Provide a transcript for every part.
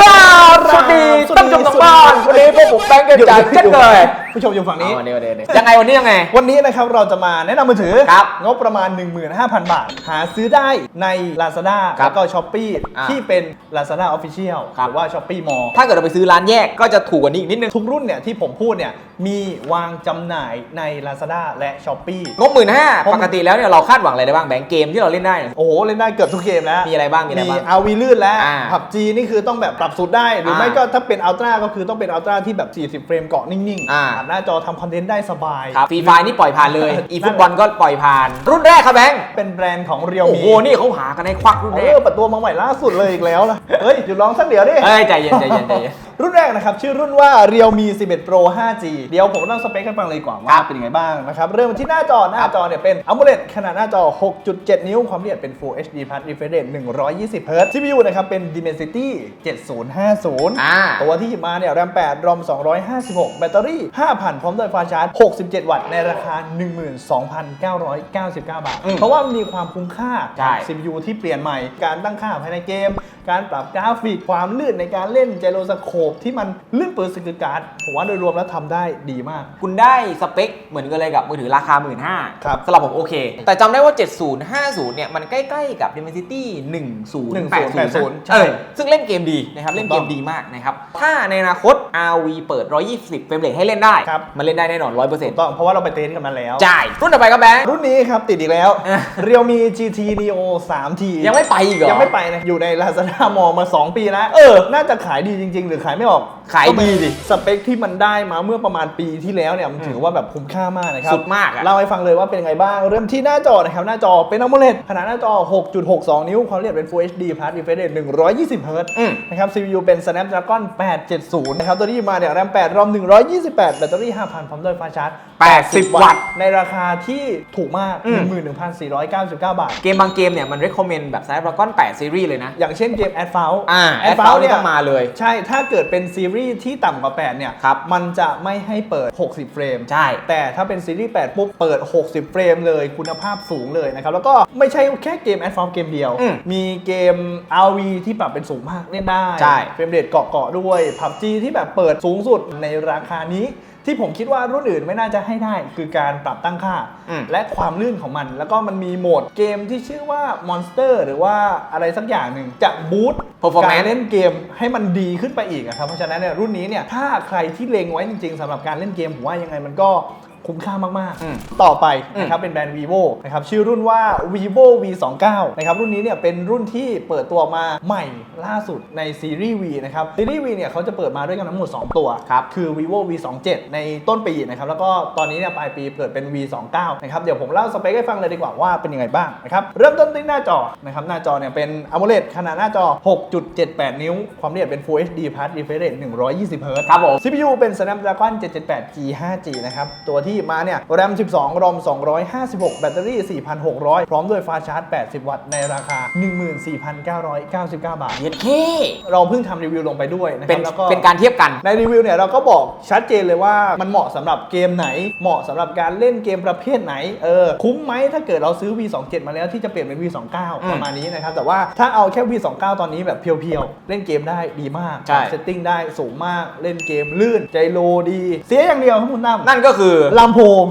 ครับสวัสดีท่านผู้ชมทางบ้านวันนี้พวกผมแบงค์กันจากเช่นเคยผู้ชมอยู่ฝั่งนี้เอาวันนี้วันนี้ยังไงวันนี้ยังไง วันนี้นะครับเราจะมาแนะนำมือถือ ครับงบประมาณ 15,000 บาท หาซื้อได้ใน Lazada ครับแล้วก็ Shopee อ่าที่เป็น Lazada Official ครับหรือว่า Shopee Mall ถ้าเกิดเราไปซื้อร้านแยกก็จะถูกกว่านี้อีกนิดนึง ทุกรุ่นเนี่ยที่ผมพูดเนี่ย มีวางจำหน่ายใน Lazada และ Shopee งบหมื่นห้าผมปกติแล้วเนี่ยเราคาดหวังอะไรได้บ้างแบงค์เกมที่เราเล่นได้เนี่ยโอ้โห เล่นได้เกือบทุกเกมแล้ว มีอะไรบ้างมีอะไรบ้าง อาวีลื่นแล้วอ่าผับจีนี่คือต้องแบบปรับสูตรได้ หรืออาไม่ก็ถ้าเป็นอัลตร้าก็คือต้องเป็นอัลตร้าที่แบบ 40 เฟรมเกาะนิ่งอ่าผ่านหน้าจอทำคอนเทนต์ได้สบาย ครับฟรีไฟนี่ปล่อยผ่านเลยอีนั่นฟุตบอลก็ปล่อยผ่าน รุ่นแรกครับแบงค์เป็นแบรนด์ของเรียวโอ้มีโหนี่เขาหากันในควักรุ่นเอแรกอเปิดตัวมาใหม่ล่าสุดเลยอีกแล้วล่ะเฮ้ยหยุดร้องสักเดี๋ยวดิ เอ้ยใจเย็นใจเย็นใจเย็นรุ่นแรกนะครับ ชื่อรุ่นว่า Realme 11 Pro 5G เดี๋ยวผมเล่าสเปคให้ฟังเลยดีกว่าครัว่าบเป็นยังไงบ้างนะครับ เริ่มที่หน้าจอหน้าจอเนี่ยเป็น AMOLED ขนาดหน้าจอ 6.7 นิ้ว ความละเอียดเป็น Full HD Plus Refresh Rate 120 Hz CPU นะครับเป็น Dimensity 7050อ่าตัวที่หยิบมาเนี่ย RAM 8 ROM 256 แบตเตอรี่ 5,000 พร้อมด้วยฟ้าชาร์จ 67 วัตต์ ในราคา 12,999 บาทอืมเพราะว่ามันมีความคุ้มค่าใช่กับ CPU ที่เปลี่ยนใหม่ การตั้งค่าภายในเกม การปรับกราฟิก ความลื่นในการเล่นไจโรสโคปที่มันลื่นเปิดสกิลการ์ดผมว่าโดยรวมแล้วทำได้ดีมาก คุณได้สเปคเหมือนกันเลยกับมือถือราคา 1 5ื่นครับสำหรับผมโอเค แต่จำได้ว่า 7050 เนี่ย มันใกล้ๆกับ Dimensity 1080 1080ใช่ซึ่งเล่นเกมดีนะครับ เล่นเกมดีมากนะครับ ถ้าในอนาคต RV เปิด 120 เฟรมเรทให้เล่นได้ ครับ มันเล่นได้แน่นอนถูก100%ต้องเพราะว่าเราไปเทสกันมาแล้ว จ่าย รุ่นต่อไปครับแบงค์ รุ่นนี้ครับติดอีกแล้ว อะ Realme GT Neo 3T ยังไม่ไปอีกเหรอ ยังไม่ไปนะ อยู่ใน Lazada Mall มา 2 ปีแล้ว เออ น่าจะขายดีจริง ๆ หรือขายายไม่ออก ขายดีดิ สเปคที่มันได้มาเมื่อประมาณปีที่แล้วเนี่ยมันถือว่าแบบคุ้มค่ามากนะครับสุดมากอะเล่าให้ฟังเลยว่าเป็นยังไงบ้าง เริ่มที่หน้าจอนะครับหน้าจอเป็น AMOLED ขนาดหน้าจอ 6.62 นิ้ว ความละเอียดเป็น Full HD Plus Refresh Rate 120 Hz อืมนะครับ CPU เป็น Snapdragon 870 นะครับ ตัวที่มาเนี่ย RAM 8 ROM 128 แบตเตอรี่ 5,000 พร้อมด้วยฟ้าชาร์จ 80 วัตต์ ในราคาที่ถูกมากอืม11,499 บาท เกมบางเกมเนี่ยมัน recommend แบบ Snapdragon 8 Series เลยนะ อย่างเช่นเกม a d f a l อ่า a d f a l Advanced เนี่ยนี่ต้องมาเลย ใช่ ถ้าเกิดเป็นซีรีส์ที่ต่ำกว่า 8 เนี่ยครับมันจะไม่ให้เปิด 60 เฟรมใช่ แต่ถ้าเป็นซีรีส์ 8 ปุ๊บเปิด 60 เฟรมเลยคุณภาพสูงเลยนะครับแล้วก็ไม่ใช่แค่เกม a d f a l เกมเดียว อืมมีเกม RV ที่ปรับเป็นสูงมากเล่นได้ใช่ เฟรมเรทเกาะๆด้วย PUBG ที่แบบเปิดสูงสุดในราคานี้ ที่ผมคิดว่ารุ่นอื่นไม่น่าจะให้ได้คือการปรับตั้งค่า อืม และความลื่นของมัน แล้วก็มันมีโหมดเกมที่ชื่อว่า Monster หรือว่าอะไรสักอย่างหนึ่งจะบูต Performance การเล่นเกมให้มันดีขึ้นไปอีกอะครับเพราะฉะนั้นเนี่ยรุ่นนี้เนี่ยถ้าใครที่เลงไว้จริงๆสำหรับการเล่นเกมผมว่ายังไงมันก็ คุ้มค่ามากอืมๆต่อไปอืมนะครับเป็นแบรนด์ vivo นะครับชื่อรุ่นว่า vivo v 2 9นะครับรุ่นนี้เนี่ยเป็นรุ่นที่เปิดตัวมาใหม่ล่าสุดในซีรีส์ v นะครับซีรีส์ v เนี่ยเขาจะเปิดมาด้วยกันทั้งหมด 2 ตัวครับคือ vivo v 2 7ในต้นปีนะครับแล้วก็ตอนนี้เนี่ยปลายปีเปิดเป็น v 2 9นะครับเดี๋ยวผมเล่าสเปคให้ฟังเลยดีกว่าว่าเป็นยังไงบ้างนะครับเริ่มต้นที่หน้าจอนะครับหน้าจอเนี่ยเป็น AMOLED ขนาดหน้าจอ 6.78 นิ้ว ความละเอียดเป็น Full HD Plus Refresh Rate 120 Hz ครับผม CPU เป็น Snapdragon 778 G 5G นะครับตัวที่มาเนี่ย RAM 12 ROM 256 แบตเตอรี่ 4,600 พร้อมด้วยฟ้าชาร์จ 80 วัตต์ในราคา 14,999 บาท เย็นเคเราเพิ่งทำรีวิวลงไปด้วยนะคเป็รันบแล้วก็เป็นการเทียบกัน ในรีวิวเนี่ยเราก็บอกชัดเจนเลยว่ามันเหมาะสำหรับเกมไหน เหมาะสำหรับการเล่นเกมประเภทไหนเออคุ้มไหมถ้าเกิดเราซื้อ V27 มาแล้วที่จะเปลี่ยนเป็น V29 อืมประมาณนี้นะครับแต่ว่าถ้าเอาแค่ V29 ตอนนี้แบบเพียวๆ เล่นเกมได้ดีมากใช่ เซตติ้งได้สูงมากเล่นเกมลื่นใจโลดี เสียอย่างเดียวครับคุณตั้มนั่นก็คือ ลำโพง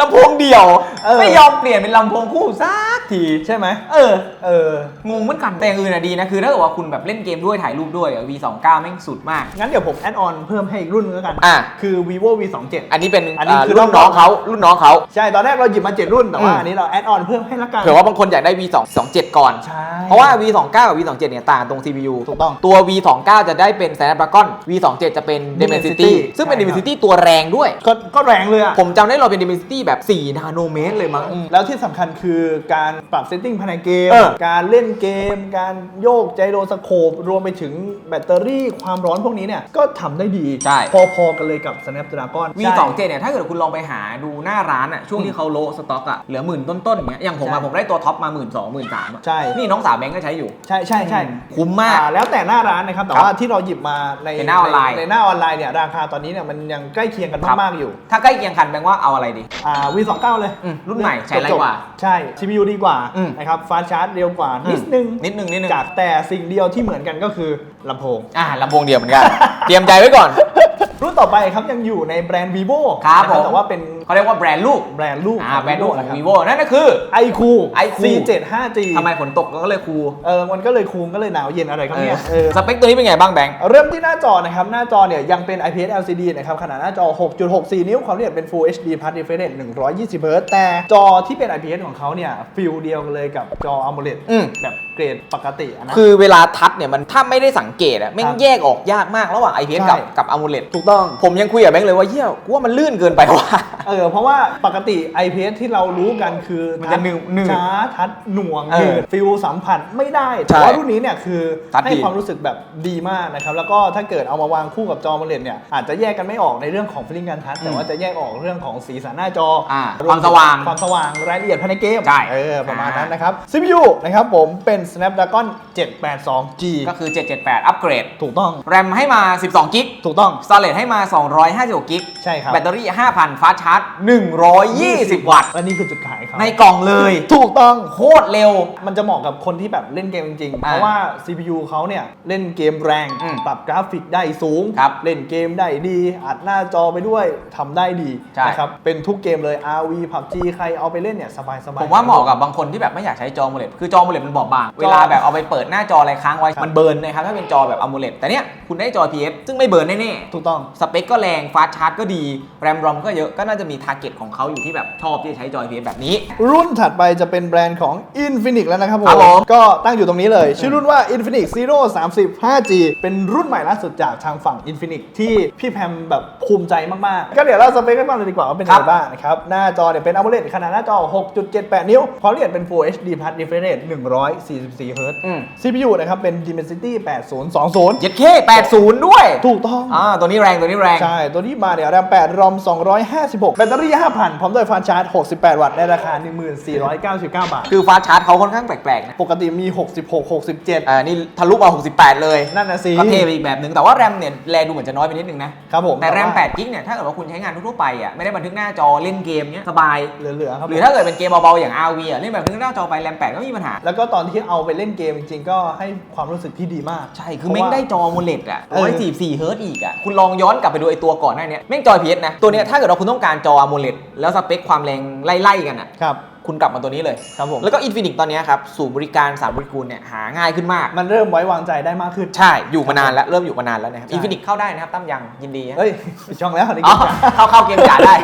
ลำโพงเดี่ยว เออ ไม่ยอมเปลี่ยนเป็นลำโพงคู่สักที ใช่ไหมเออ เอองงเหมือนกันแต่อย่างอื่นอะดีนะ คือถ้าเกิดว่าคุณแบบเล่นเกมด้วยถ่ายรูปด้วยอะ V29 แม่งสุดมาก งั้นเดี๋ยวผมแอดออนเพิ่มให้อีกรุ่นนึงแล้วกันอะ คือ vivo V27 อันนี้เป็นอันนี้คือรุ่นน้องเขารุ่นน้องเขา ใช่ ตอนแรกเราหยิบมา 7 รุ่น แต่ว่าอืม อันนี้เราแอดออนเพิ่มให้ละกัน เผื่อว่าบางคนอยากได้ V227 ก่อน ใช่ เพราะว่า V29 กับ V27 เนี่ยต่างตรง CPU ถูกต้องตัว V29 จะได้เป็น Snapdragon V27 จะเป็น Dimensity Dimensity ซึ่งเป็น ใช่ครับ Dimensity ตัวแรงด้วย ก็ก็แรงเลยอะผมจำได้เราเป็น Dimensity แบบ4นาโนเมตรเลยมั้งอืมแล้วที่สำคัญคือการปรับเซตติ้งภายในเกม เออ การเล่นเกม การโยกไจโรสโคป รวมไปถึงแบตเตอรี่ความร้อนพวกนี้เนี่ย ก็ทำได้ดีใช่ พอๆกันเลยกับ Snapdragon V27 เนี่ยถ้าเกิดคุณลองไปหาดูหน้าร้านอะช่วงที่เขาโลสต็อกอะเหลือหมื่นต้นๆอย่างเงี้ยอย่างผมอะใช่ผมได้ตัวท็อปมาหมื่นสองหมื่นสามอะใช่นี่น้องสาวแบงก์ก็ใช้อยู่ ใช่ใช่ใช่คุ้มมาก อ่แล้วแต่หน้าร้านนะครับ แต่ครับว่าที่เราหยิบมาในในหน้าออนไลน์ ในหน้าออนไลน์เนี่ยราคาตอนนี้เนี่ยมันยังใกล้เคียงกันครับมากๆอยู่ ถ้าใกล้เคียงกันแบงก์ว่าเอาอะไรดี อ่า V29 เลยอืมรุ่นใหม่ใช้ไรกว่าใช่ CPU ดีกว่าอืม นะครับฟาชาร์จเร็วกว่านิดนึงนิดนึงนิดนึงจากแต่สิ่งเดียวที่เหมือนกันก็คือลำโพง อ่าลำโพงเดียวเหมือนกัน เตรียมใจไว้ก่อน รุ่นต่อไปครับยังอยู่ในแบรนด์ vivo ครับนะผมแต่ว่าเป็น เขาเรียกว่าแบรนด์ลูกแบรนด์ลูกอ่าแบรนด์ลูกของนะคบ vivo นั่นก็คือ iQ iQ C75G ทำไมฝนตกก็เลยคูลเออมันก็เลยคูลก็เลยหนาวเย็นอะไรครับเนี่ยเออสเปคตัวนี้เป็นไงบ้างแบงค์ เริ่มที่หน้าจอนะครับ หน้าจอเนี่ยยังเป็น IPS LCD นะครับขนาดหน้าจอ 6.64 นิ้วความละเอียดเป็น Full HD Plus Refresh 120 Hz แต่จอที่เป็น IPS ของเขาเนี่ยฟิลเดียวกันเลยกับจอ AMOLED อืม แบบเกรดปกติอะนะ คือเวลาทัชเนี่ยมันถ้าไม่ได้สังเกตอะแม่คงรับแยกออกยากมากระหว่าง IPS ใช่กับกับ AMOLED ถูกต้อง ผมยังคุยกับแบงค์เลยว่าเฮียกูว่ามันลื่นเกินไปว่ะ เออเพราะว่าปกติ IPS ที่เรารู้กันคือมันจะหนึบหนืดช้าทัดหน่วงเออหนืดฟิลสัมผัสไม่ได้ใช่แต่ว่ารุ่นนี้เนี่ยคือทัดให้ดี ความรู้สึกแบบดีมากนะครับแล้วก็ถ้าเกิดเอามาวางคู่กับจอ AMOLED เนี่ยอาจจะแยกกันไม่ออกในเรื่องของฟีลลิ่งการทัชแต่ว่าจะแยกออกเรื่องของสีสันหน้าจออาความสว่างความสว่างรายละเอียดภายในเกมใช่ เออประมาณนั้นนะครับ CPU นะครับผมเป็น Snapdragon 782G ก็คือ 778 อัปเกรด ถูกต้อง แรมให้มา 12 กิกถูกต้องสโตรจให้มา 256 กิก ใช่ครับ แบตเตอรี่ 5,000 ฟาสต์ชาร์จ120 วัตต์ และนี่คือจุดขายเขาในกล่องเลย ถูกต้อง โคตรเร็ว มันจะเหมาะกับคนที่แบบเล่นเกมจริงๆ เพอ่าราะว่า CPU เขาเนี่ยเล่นเกมแรง อืมปรับกราฟิกได้สูง ครับเล่นเกมได้ดี อัดหน้าจอไปด้วยทำได้ดีใช่ นะครับ เป็นทุกเกมเลย RV PUBG ใครเอาไปเล่นเนี่ยสบายๆ ผมว่าเหมาะกับบางคนที่แบบไม่อยากใช้จอ AMOLED คือจอ AMOLED มันบอบบาง เวลาแบบเอาไปเปิดหน้าจออะไรค้างไว้ ครับ มันเบิร์นนะครับถ้าเป็นจอแบบ AMOLED แต่เนี้ยคุณได้จอ IPS ซึ่งไม่เบิร์นแน่ถูกต้อง ๆ สเปคก็แรง ฟาสต์ชาร์จก็ดี แรมรอมก็เยอะ ก็น่าจะมีทาร์เก็ตของเขาอยู่ที่แบบชอบที่จะใช้จอ IPS แบบนี้ รุ่นถัดไปจะเป็นแบรนด์ของ Infinix แล้วนะครับผครับมผมก็ตั้งอยู่ตรงนี้เลย ชื่อรุ่นว่า Infinix Zero 30 5G เป็นรุ่นใหม่ล่าสุดจากทางฝั่ง Infinix ที่พี่แพมแบบภูมิใจมาก ๆ ก็เดี๋ยวเราสเปคให้ฟังเลยดีกว่าว่าเป็นยังคไงรับบ้างนะครับ หน้าจอเนี่ยเป็น AMOLED ขนาดหน้าจอ 6.78 นิ้วความละเอียดเป็น Full HD Plus Refresh 144 Hz อืม CPU นะครับเป็น Dimensity 8020 7K 80 ด้วย ถูกต้อง อ่า ตัวนี้แรง ตัวนี้แรง ใช่ ตัวนี้มาเนี่ยแรม8รอม256แบตเตอรี่ 5,000 พร้อมด้วยฟาสต์ชาร์จ 68 วัตต์ในราคา 1499 บาท คือฟาสต์ชาร์จเขาค่อนข้างแปลกๆนะ ปกติมี 66 67 อ่า นี่ทะลุมา68 เลยนั่นนะสิ ก็เท่ไปอีกแบบนึงแต่ว่าแรมเนี่ยแลดูเหมือนจะน้อยไปนิดนึงนะครับผมแต่แรมว่า8กิกเนี่ยถ้าเกิดว่าคุณใช้งานทั่วๆไปอะไม่ได้บันทึกหน้าจอเล่นเกมเนี้ยสบาย เหลือๆครับหรือถ้าเกิดเป็นเกมเบาๆอย่าง RV อะเล่นแบบบันทึกหน้าจอไปแรม8ก็ไม่มีปัญหา แล้วก็ตอนที่เอาไปเล่นเกมจริงๆ ก็ให้ความรู้สึกที่ดีมาก ใช่คือแม่งได้จอโมเลดอะเออ144เฮิร์ตซ์อีกอะคุณลองย้อนกลับไปดูไอตัวก่อนหน้าเนี้ยแม่งจอ IPS นะตัวเนี้ยถ้าเกิดว่าคุณต้องการจอออะโมเลตแล้วสเปคความแรงไล่ๆกันอะครับ คุณกลับมาตัวนี้เลย ครับผม แล้วก็ Infinix ตอนเนี้ยครับศูนย์บริการสามบริกูลเนี่ยหาง่ายขึ้นมาก มันเริ่มไว้วางใจได้มากขึ้น ใช่ อยู่มานานแล้ว เริ่มอยู่มานานแล้วนะครับใช่ Infinix เข้าได้นะครับตั้มยังยินดีฮะเฮ้ยปิดช่องแล้วนี่อ๋อเข้าเข้าเกมจ่าได้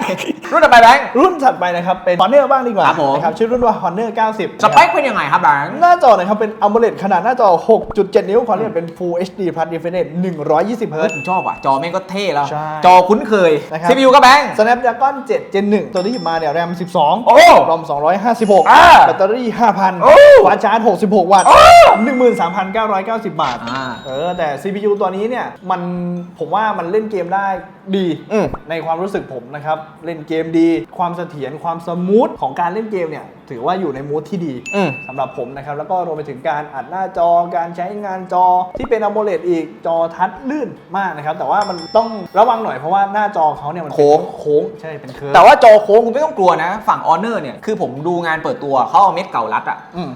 รุ่นต่อไปแบงค์รุ่นถัดไปนะครับเป็น Honor บ้างดีกว่าครับผมนะครับชื่อรุ่นว่า Honor 90 สเปคเป็นยังไงครับแบงค์หน้าจอนะครับเป็น AMOLED ขนาดหน้าจอ 6.7 นิ้วความละเอียดเป็น Full HD Plus Refresh 120เฮ้ย Hz ผมชอบว่ะจอแม่งก็เท่แล้วใช่จอคุ้นเคยนะครับ CPU ก็แบงค์ Snapdragon 7 Gen 1ตัวที่หยิบมาเนี่ยแรม12 โอ้รอม256อ่าแบตเตอรี่5,000โอ้ฟาสต์ชาร์จ 66 วัตต์ 13,990 บาท อ่า เออ แต่ CPU ตัวนี้เนี่ย มัน ผมว่ามันเล่นเกมได้ดีอืม ในความรู้สึกผมนะครับ เล่นเกมดี ความเสถียรความสมูทของการเล่นเกมเนี่ย ถือว่าอยู่ในมูทที่ดีอืม สำหรับผมนะครับ แล้วก็รวมไปถึงการอัดหน้าจอการใช้งานจอที่เป็น AMOLED อีกจอทัชลื่นมากนะครับ แต่ว่ามันต้องระวังหน่อยเพราะว่าหน้าจอเขาเนี่ยมันเป็นโค้ง โค้งใช่เป็นเคิร์ฟแต่ว่าจอโค้งคุณไม่ต้องกลัวนะ ฝั่ง Honor เนี่ย คือผมดูงานเปิดตัวเขาเอาเม็ดเก่ารัดอะอืม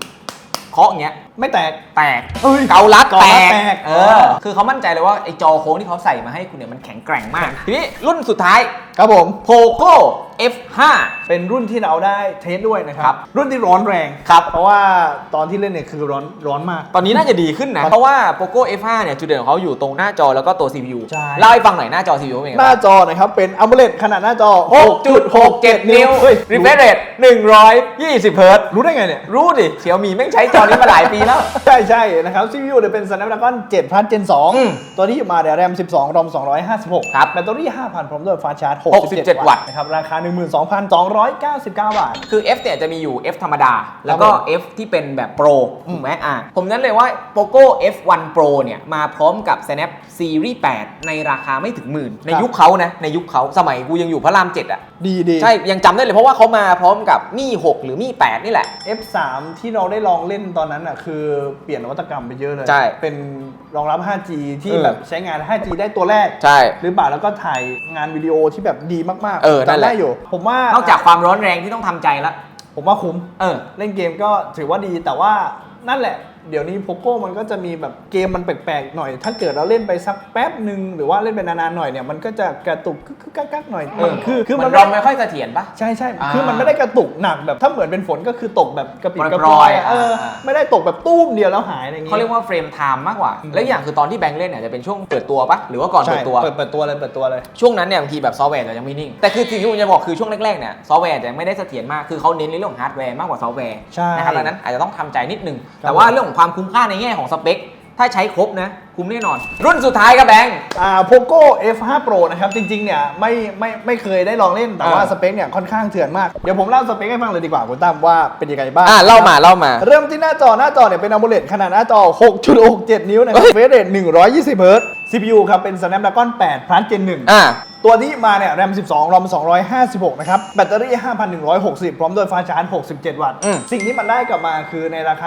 เคาะอย่างเงี้ย ไม่แตก แตกเอ้ยเกาลัดเกาแตลัดกแตกเออ คือเขามั่นใจเลยว่าไอจอโค้งที่เขาใส่มาให้คุณเนี่ยมันแข็งแกร่งมาก ทีนี้รุ่นสุดท้ายครับผม Poco F5 เป็นรุ่นที่เราได้เทสด้วยนะคครัรับบรุ่นที่ร้อนแรงครับ เพราะว่าตอนที่เล่นเนี่ยคือร้อนร้อนมาก ตอนนี้น่าจะดีขึ้นนะ เพราะว่า Poco F5 เนี่ยจุดเด่นของเขาอยู่ตรงหน้าจอแล้วก็ตัว CPU ใช่เล่าให้ฟังหน่อยหน้าจอ CPU เป็นไงหน้าบ้างจอนะครับเป็น AMOLED ขนาดหน้าจอ 6.67 นิ้วเฮ้ย refresh rate 120เฮิร์ตซ์รู้ได้ไงเนี่ยรู้ดิเฉียวมีแม่งใช้จอนี้มาหลายปีแล้ว ใช่ใช่นะครับ CPU เนี่ยเป็น Snapdragon 7 Plus Gen อืม2 ตัวที่มาเนี่ยแรม12รอม256ครับแบตเตอรี่ 5,000 พร้อมด้วยฟาสต์ชาร์จ67 67วัตต์นะครับ ราคา 12,299 บาท คือ F เนี่ยจะมีอยู่ F ธรรมดา แล้วก็ผม F ที่เป็นแบบ Pro ถูกไหมอะผมนั้นเลยว่า Poco F1 Pro เนี่ย มาพร้อมกับ Snap Series 8 ในราคาไม่ถึงหมื่น ในครับยุคเขานะ ในยุคเขาสมัยกูยังอยู่พระราม7อะ ดีดี ใช่ ยังจำได้เลยเพราะว่าเขามาพร้อมกับมี่ 6 หรือมี่ 8 นี่แหละ F3 ที่เราได้ลองเล่นตอนนั้นอะคือคือเปลี่ยนนวัตกรรมไปเยอะเลย ใช่เป็นรองรับ 5G ที่เออแบบใช้งาน 5G ได้ตัวแรกใช่หรือเปล่าแล้วก็ถ่ายงานวิดีโอที่แบบดีมากๆเออนั่นจำแหละ ได้อยู่ ผมว่านนอกจากความร้อนแรงที่ต้องทำใจแล้วผมว่าคุ้ม เออ เล่นเกมก็ถือว่าดีแต่ว่านั่นแหละ เดี๋ยวนี้โปโก้มันก็จะมีแบบเกมมันแปลกๆหน่อย ถ้าเกิดเราเล่นไปสักแป๊บหนึ่งหรือว่าเล่นไปนานๆหน่อยเนี่ยมันก็จะกระตุกกึกๆกักๆหน่อยเออคือคือมันรอไม่ไม่ค่อยเสถียรปะ ใช่ใช่อ่าคือมันไม่ได้กระตุกหนักแบบถ้าเหมือนเป็นฝนก็คือตกแบบกระปิดกระปปล่ลออยยๆเออไม่ได้ตกแบบตุ้มเดียวแล้วหายอะไรอย่างงี้เขาเรียกว่าเฟรมไทม์มากกว่า และอย่างคือตอนที่แบงค์เล่นเนี่ยจะเป็นช่วงเปิดตัวปะหรือว่าก่อนใช่เปิดตัว เปิดเปิดตัวเลยเปิดตัวเลย ช่วงนั้นเนี่ยบางทีแบบซอฟต์แวร์จะยังไม่นิ่ง แต่คือสิ่งที่ผมจะบอกคือช่วงแรกๆเนี่ยซอฟต์แวร์จะยังไม่ได้เสถียรมากคือเขาเน้นในเรื่องของฮาร์ดแวร์มากกว่าซอฟต์แวร์ใช่นะครับดังนั้นอาจจะต้องทำใจนิดนึง แต่ว่าเรื่องของความคุ้มค่าในแง่ของสเปค ถ้าใช้ครบนะ คุ้มแน่นอน รุ่นสุดท้ายครับแบงค์ อ่า Poco F5 Pro นะครับ จริง ๆ เนี่ย ไม่ไม่ไม่เคยได้ลองเล่นแต่ว่าอ่าสเปคเนี่ย ค่อนข้างเถื่อนมาก เดี๋ยวผมเล่าสเปคให้ฟังเลยดีกว่าคุณตั้มว่าเป็นยังไงบ้าง อ่าเล่ามาเล่ามา เริ่มที่หน้าจอหน้าจอเนี่ยเป็น AMOLED ขนาดหน้าจอ 6.67 นิ้วนะครับเฟรมเรท120 Hz CPU ครับเป็น Snapdragon 8 Plus Gen 1 อ่า ตัวที่มาเนี่ย RAM 12 ROM 256 นะครับ แบตเตอรี่ 5,160 พร้อมด้วยฟ้าชาร์จ 67 วัตต์ อืม สิ่งที่มันได้กลับมาคือในราคา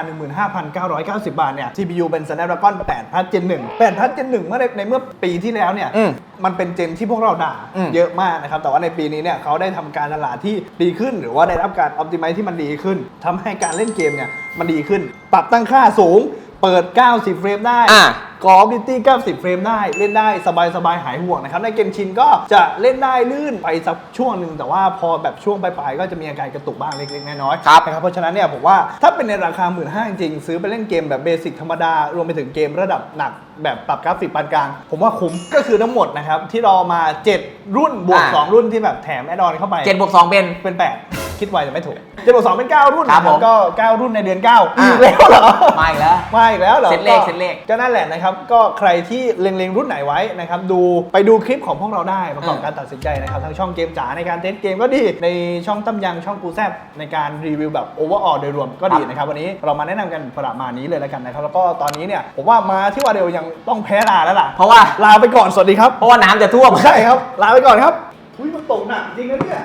15,990 บาทเนี่ย CPU เป็น Snapdragon 8 Plus Gen 1 8 Plus Gen 1 เมื่อในในเมื่อปีที่แล้วเนี่ย อืม มันเป็นเจนที่พวกเราด่าอืมเยอะมากนะครับ แต่ว่าในปีนี้เนี่ยเขาได้ทำการตลาดที่ดีขึ้น หรือว่าได้รับการ optimize ที่มันดีขึ้นทำให้การเล่นเกมเนี่ยมันดีขึ้น ปรับตั้งค่าสูง เปิด 90 เฟรมได้อ่ากอล์ฟดิตี้90 เฟรมได้ เล่นได้สบายสบายๆหายห่วงนะครับ ในเกมชินก็จะเล่นได้ลื่นไปสักช่วงหนึ่งแต่ว่าพอแบบช่วงปลายๆก็จะมีอาการกระตุกบ้างเล็กๆ น้อยๆครับนะครับ เพราะฉะนั้นเนี่ยผมว่าถ้าเป็นในราคา 1 5ื่นจริงๆซื้อไปเล่นเกมแบบเบสิกธรรมดา รวมไปถึงเกมระดับหนักแบบปรับกราฟิกปานกลาง ผมว่าคุ้มก็คือทั้งหมดนะครับที่รอมา 7 รุ่นบวกอ่า2รุ่นที่แบบแถมแอดออนเข้าไปเจ็ดบวกสองเป็นเป็น 8 คิดไวจะไม่ถูกเจ็ดบวกสองเป็น9รุ่นครับนะผม ก็9รุ่นในเดือน9อ่าอีกแล้วเหรอ มาอีกแล้ว มาอีกแล้วเหรอเซ็ตเลขก็เซ็ตเลขก็นั่นแหละนะครับ ก็ใครที่เล็งๆรุ่นไหนไว้นะครับ ดูไปดูคลิปของพวกเราได้ประกอบอืมการตัดสินใจนะครับทั้งช่องเกมจ๋าในการเทสเกมก็ดี ในช่องตั้มยังช่องกูแซบในการรีวิวแบบโอเวอร์ออลโดยรวมก็ดีนะครับวันนี้เรามาแนะนำกันประมาณนี้เลยแล้วกันนะครับแล้วก็ตอนนี้เนี่ยผมว่ามาที่วาเดลยังต้องแพ้ลาแล้วล่ะเพราะว่า ลาไปก่อนสวัสดีครับ เพราะว่าน้ำจะท่วม ใช่ครับ ลาไปก่อนครับอุ้ยมันตกหนักจริงนะเนี่ย